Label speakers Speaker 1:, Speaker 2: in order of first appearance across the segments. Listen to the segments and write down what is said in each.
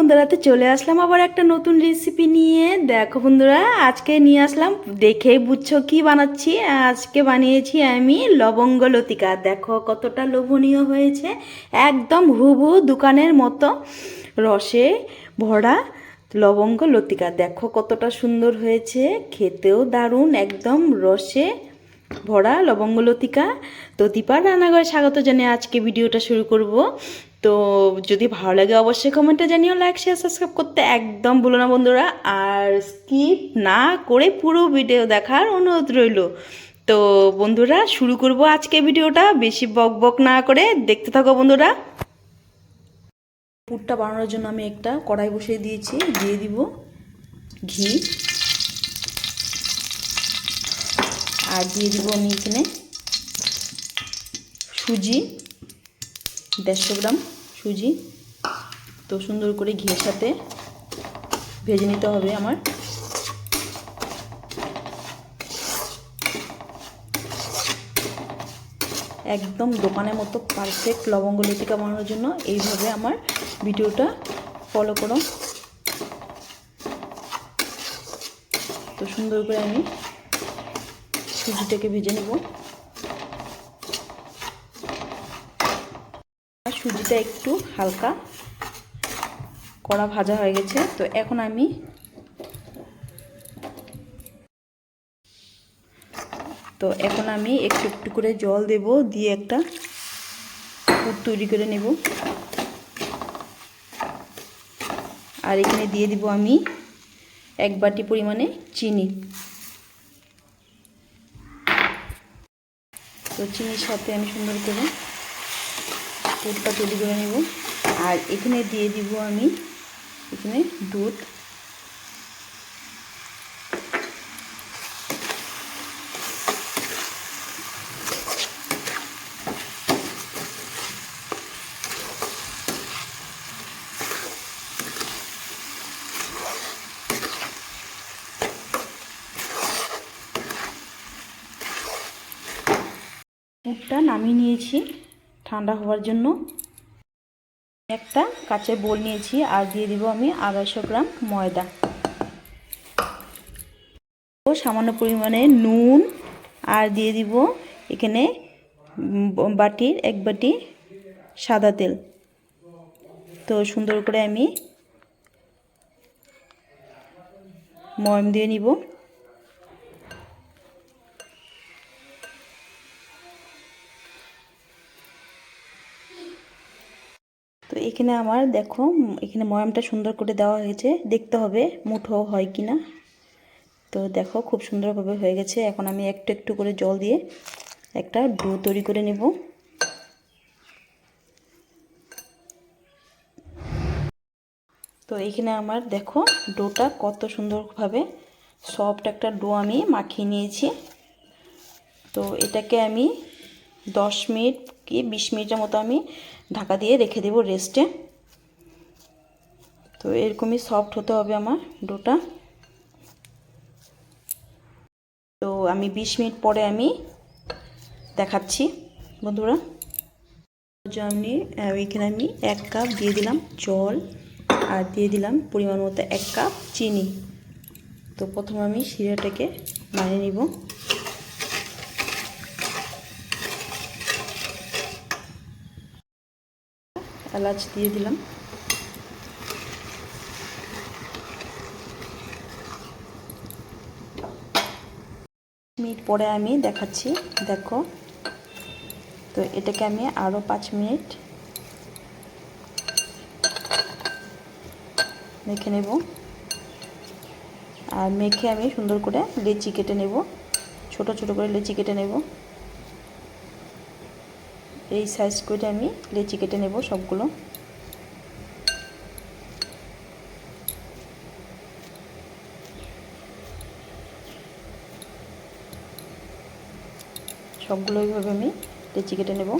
Speaker 1: বন্ধুরা তো চলে আসলাম আবার একটা নতুন রেসিপি নিয়ে। দেখো বন্ধুরা, আজকে নিয়ে আসলাম দেখেই বুঝছ কি বানাচ্ছি? আজকে বানিয়েছি আমি লবঙ্গ লতিকা। দেখো কতটা লোভনীয় হয়েছে, একদম হুবহু দোকানের মতো রসে ভরা লবঙ্গ লতিকা। দেখো কতটা সুন্দর হয়েছে, খেতেও দারুণ, একদম রসে ভরা লবঙ্গ লতিকা। তো দীপার রান্নাঘরে স্বাগত জানিয়ে আজকে ভিডিওটা শুরু করব। তো যদি ভালো লাগে অবশ্যই কমেন্টে জানিও লাইক শেয়ার সাবস্ক্রাইব করতে একদম ভুলো না বন্ধুরা। আর স্কিপ না করে পুরো ভিডিও দেখার অনুরোধ রইল। তো বন্ধুরা, শুরু করব আজকে ভিডিওটা বেশি বক বক না করে দেখতে থাকো বন্ধুরা। পুরটা বানানোর জন্য আমি একটা কড়াই বসিয়ে দিয়েছি, দিয়ে দিব ঘি। আর দিয়ে দিব আমি এখানে সুজি। দেড়শো গ্রাম সুজি। তো সুন্দর করে ঘিয়ের সাথে ভেজে নিতে হবে আমার। একদম দোকানের মতো পারফেক্ট লবঙ্গ লতিকা বানানোর জন্য এইভাবে আমার ভিডিওটা ফলো করো। তো সুন্দর করে আমি সুজিটাকে ভেজে নেব। সুজিটা একটু হালকা কড়া ভাজা হয়ে গেছে। তো এখন আমি তো এখন আমি একটু একটু করে জল দেব, দিয়ে একটা পুর তৈরি করে নেব। আর এখানে দিয়ে দিব আমি এক বাটি পরিমাণে চিনি। তো চিনির সাথে আমি সুন্দর করে পুরটা তৈরি করে নেব। আর এখানে দিয়ে দিব আমি এখানে দুধ। পুরটা নামিয়ে নিয়েছি। ঠান্ডা হওয়ার জন্য একটা কাচের বোল নিয়েছি আর দিয়ে দিব আমি আড়াইশো গ্রাম ময়দা। ও সামান্য পরিমাণে নুন আর দিয়ে দিব এখানে বাটির এক বাটি সাদা তেল। তো সুন্দর করে আমি ময়ম দিয়ে নিব। তো এখানে আমার দেখো এখানে ময়ামটা সুন্দর করে দেওয়া হয়েছে। দেখতে হবে মুঠো হয় কি না তো দেখো, খুব সুন্দরভাবে হয়ে গেছে। এখন আমি একটু একটু করে জল দিয়ে একটা ডো তৈরি করে নেব। তো এখানে আমার দেখো, ডোটা কত সুন্দরভাবে সফট একটা ডো আমি মাখিয়ে নিয়েছি। তো এটাকে আমি দশ মিনিট কি, বিশ মিনিটের মতো আমি ঢাকা দিয়ে রেখে দেব রেস্টে। তো এরকমই সফট হতে হবে আমার ডোটা। তো আমি বিশ মিনিট পরে আমি দেখাচ্ছি, বন্ধুরা। আমি ওইখানে আমি এক কাপ দিয়ে দিলাম জল আর দিয়ে দিলাম পরিমাণ মতো এক কাপ চিনি। তো প্রথমে আমি শিরাটাকে বানিয়ে নিব। এলাচ দিয়ে দিলাম। মিনিট পরে আমি দেখাচ্ছি, দেখো। তো এটাকে আমি আরও পাঁচ মিনিট মেখে নেব। আর মেখে আমি সুন্দর করে লেচি কেটে নেব। ছোট ছোট করে লেচি কেটে নেব। এই সাইজ করে আমি লেচি কেটে নেব সবগুলো। সবগুলো এইভাবে আমি লেচি কেটে নেব।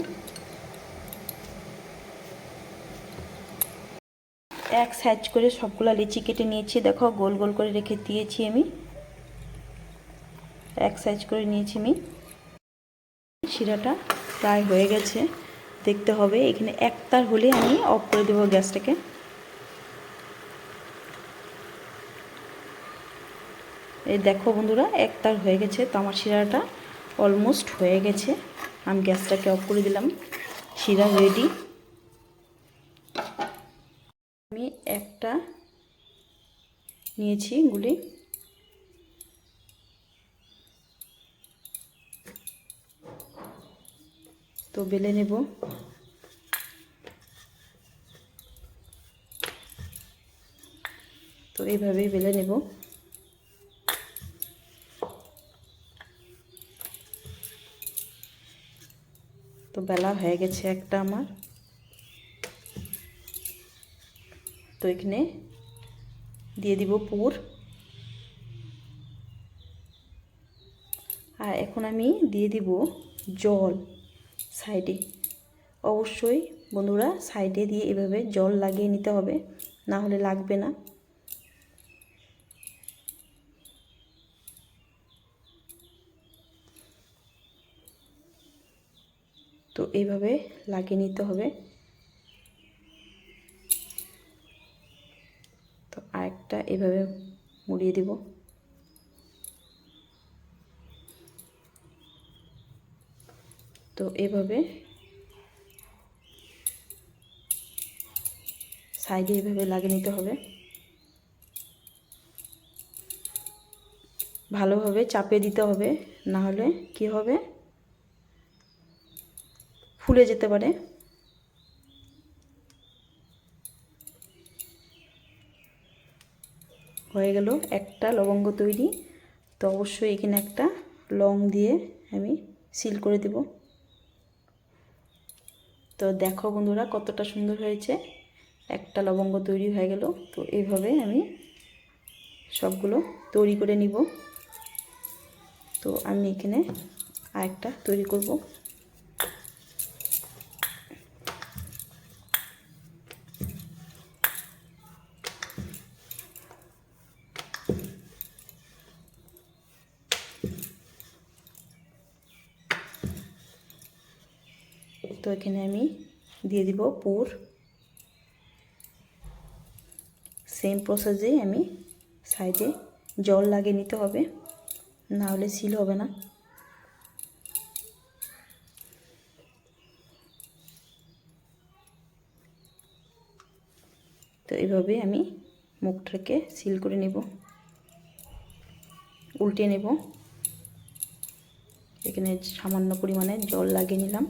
Speaker 1: এক সাইজ করে সবগুলো লিচি কেটে নিয়েছি, দেখো গোল গোল করে রেখে দিয়েছি আমি। এক সাইজ করে নিয়েছি আমি। শিরাটা প্রায় হয়ে গেছে। দেখতে হবে, এখানে এক তার হলে আমি অফ করে দেবো গ্যাসটাকে। এই দেখো বন্ধুরা এক তার হয়ে গেছে তো আমার শিরাটা অলমোস্ট হয়ে গেছে। আমি গ্যাসটাকে অফ করে দিলাম, শিরা রেডি আমি একটা নিয়েছি গুলি। তো বেলে নেব। তো এইভাবেই বেলে নেব। তো বেলা হয়ে গেছে একটা আমার। তো এখানে দিয়ে দিব পুর। আর এখন আমি দিয়ে দিব জল। সাইডে। অবশ্যই বন্ধুরা সাইডে দিয়ে এভাবে জল লাগিয়ে নিতে হবে, না হলে লাগবে না। তো এইভাবে লাগিয়ে নিতে হবে। তো আরেকটা এভাবে মুড়িয়ে দিব। তো এভাবে সাইডে এভাবে লাগিয়ে নিতে হবে। ভালোভাবে চাপে দিতে হবে, না হলে কি হবে? ফুলে যেতে পারে। হয়ে গেল একটা লবঙ্গ তৈরি। তো অবশ্যই এখানে একটা লং দিয়ে আমি সিল করে দেব। তো দেখো বন্ধুরা, কতটা সুন্দর হয়েছে। একটা লবঙ্গ তৈরি হয়ে গেল, তো এইভাবে আমি সবগুলো তৈরি করে নিব। তো আমি এখানে আরেকটা তৈরি করব। তো এখানে আমি দিয়ে দিব পুর। সেম প্রসেসেই আমি সাইডে জল লাগিয়ে নিতে হবে, না হলে সিল হবে না। তো এইভাবে আমি মুখটাকে সিল করে নেব, উল্টে নেব। এখানে সামান্য পরিমাণে জল লাগিয়ে নিলাম।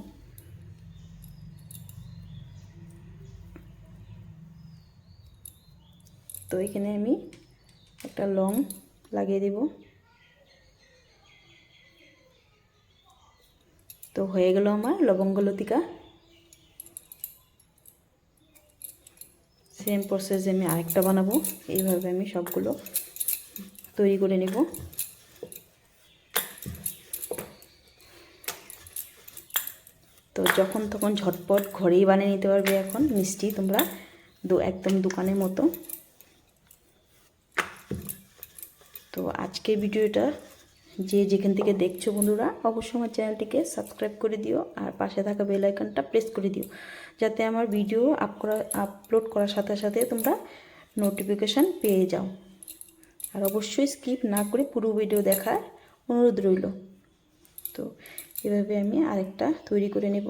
Speaker 1: তো এখানে আমি একটা লং লাগিয়ে দেব। তো হয়ে গেল আমার লবঙ্গ লতিকা। সেম প্রসেসে আমি আরেকটা বানাবো। এইভাবে আমি সবগুলো তৈরি করে নেব। তো যখন তখন ঝটপট ঘরেই বানিয়ে নিতে পারবে এখন। মিষ্টি তোমরা দু একদম দোকানের মতো তো আজকের ভিডিওটা যে যেখান থেকে দেখছ বন্ধুরা, অবশ্যই আমার চ্যানেলটিকে সাবস্ক্রাইব করে দিও আর পাশে থাকা বেল আইকনটা প্রেস করে দিও। যাতে আমার ভিডিও আপ করা, আপলোড করার সাথে সাথে তোমরা নোটিফিকেশান পেয়ে যাও। আর অবশ্যই স্কিপ না করে পুরো ভিডিও দেখার অনুরোধ রইল। তো এভাবে আমি আরেকটা তৈরি করে নেব।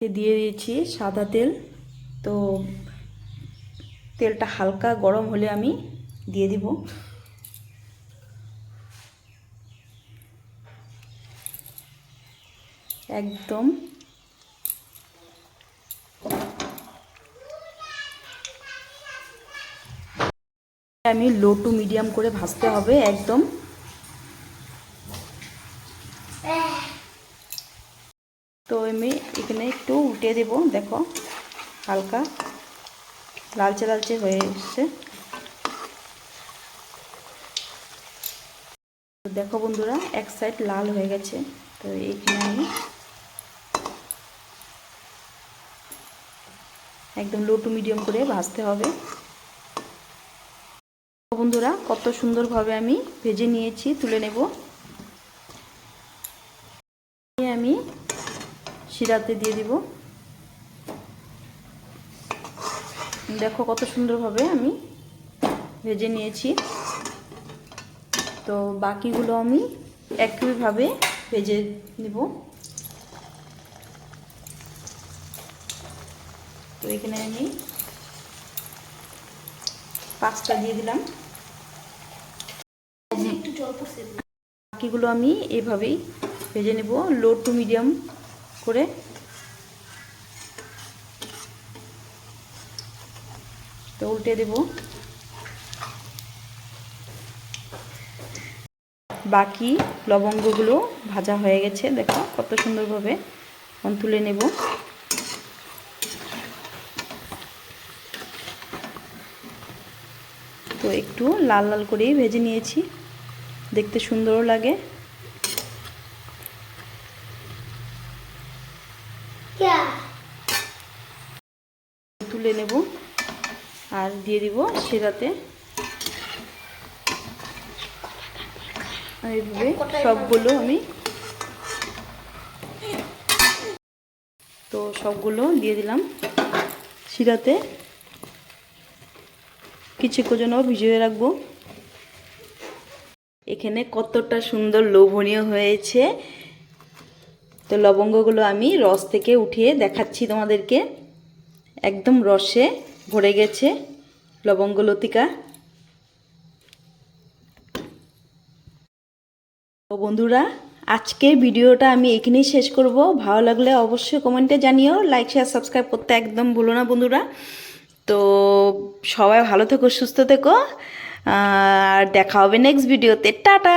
Speaker 1: দিয়ে দিয়েছি সাদা তেল। তো তেলটা হালকা গরম হলে আমি দিয়ে দিব। একদম। আমি লো টু মিডিয়াম করে ভাজতে হবে একদম। তো আমি এখানে একটু উল্টে দেব, দেখো, হালকা লালচে লালচে হয়ে এসছে। দেখো বন্ধুরা, এক সাইড লাল হয়ে গেছে, তো এইখানে আমি একদম লো টু মিডিয়াম করে ভাজতে হবে। বন্ধুরা, কত সুন্দরভাবে আমি ভেজে নিয়েছি, তুলে নেব। শিরাতে দিয়ে দিব। দেখো কত সুন্দরভাবে আমি ভেজে নিয়েছি। তো বাকিগুলো আমি একইভাবে ভেজে নিব। তো এখানে আমি পাঁচটা দিয়ে দিলাম। বাকিগুলো আমি এভাবেই ভেজে নেব। লো টু মিডিয়াম করে তো উল্টে দেব। বাকি লবঙ্গগুলো ভাজা হয়ে গেছে, দেখো কত সুন্দরভাবে তুলে নেব। তো একটু লাল লাল করেই ভেজে নিয়েছি, দেখতে সুন্দরও লাগে তুলে নেব। আর দিয়ে দিব সেরাতে এইভাবে সবগুলো আমি তো সবগুলো দিয়ে দিলাম। শিরাতে কিছুক্ষণ জন্য ভিজিয়ে রাখব। এখানে কতটা সুন্দর লোভনীয় হয়েছে। তো লবঙ্গগুলো আমি রস থেকে উঠিয়ে দেখাচ্ছি তোমাদেরকে। একদম রসে ভরে গেছে লবঙ্গ লতিকা। তো বন্ধুরা আজকের ভিডিওটা আমি এখানেই শেষ করব। ভালো লাগলে অবশ্যই কমেন্টে জানিও লাইক শেয়ার সাবস্ক্রাইব করতে একদম ভুলো না বন্ধুরা। তো সবাই ভালো থেকো, সুস্থ থেকো। আর দেখা হবে নেক্সট ভিডিওতে টাটা!